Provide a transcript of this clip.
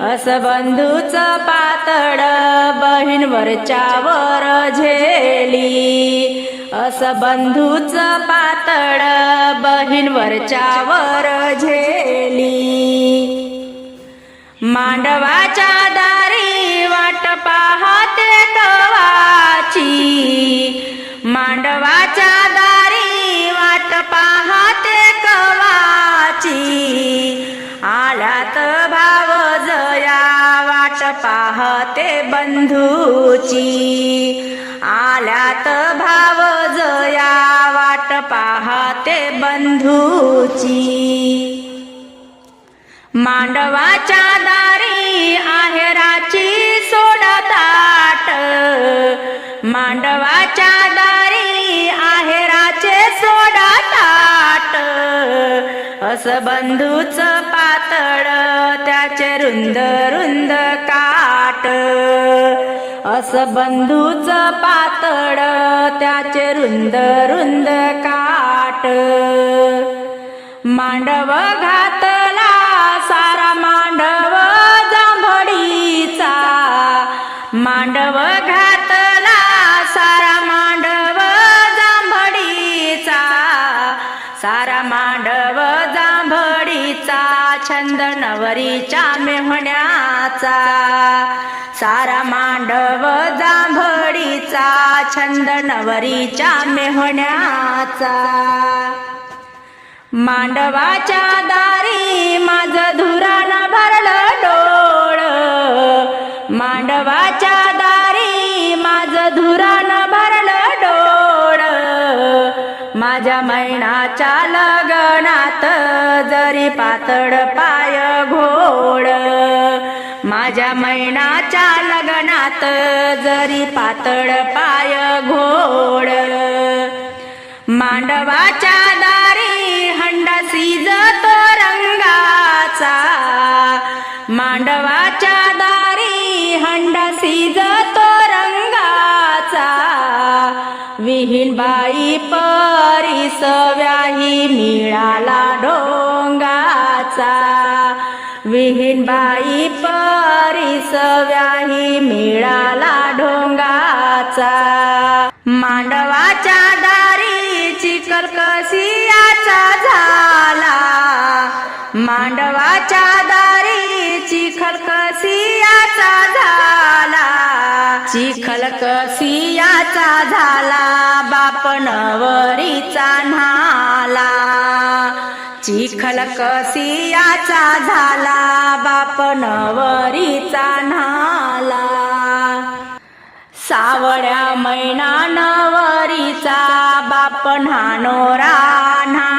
असं बंधूच पातळ बहीणवरच्या वर झेली. असं बंधूच पातळ बहीणवरच्या वर झेली. मांडवाच्या दारी वाट पाहते कवाची. मांडवाच्या दारी वाट पाहते कवाची. आल्यात भा पाहते बंधूची. आल्यात भाव जया वाट पाहते बंधूची. मांडवाच्या दारी आहेराची सोडताट. मांडवाच्या दारी अस बंधूच पातळ त्याचे रुंद रुंद काट. अस बंधूच पातळ त्याचे रुंद रुंद काट. मांडव घातला सारा मांडव जांभळीचा. मांडव घातला सारा मांडव जांभळीचा. सारा मांडव छंद नवरीच्या मेहण्याचा सारा मांडव जांभळीचा छंद नवरीच्या मेहण्याचा. मांडवाच्या दारी माझ धुरान भरलं डोळ. मांडवाच्या दारी माझ धुरान भरलं माझ्या मैनाच्या लग्नात जरी पातळ पाय घोड माझ्या मैनाच्या लग्नात जरी पातळ पाय घोड. मांडवाच्या दारी हंडा सिजतो रंगाचा मांडवाच्या दारी हंडा सिजतो विहीन बाई सव्याही मिळाला डोंगाचा. विहीनबाई बाई सव्याही मिळाला ढोंगाचा मांडवाच्या दारी चिकल कसियाचा झाला. मांडवाच्या दारी चिखल कसियाचा झाला बाप नवरीचा न्हाला. चिखल कसियाचा झाला बाप नवरीचा न्हाला. सावड्या मैना नवरीचा बाप न्हानोरा न्हा.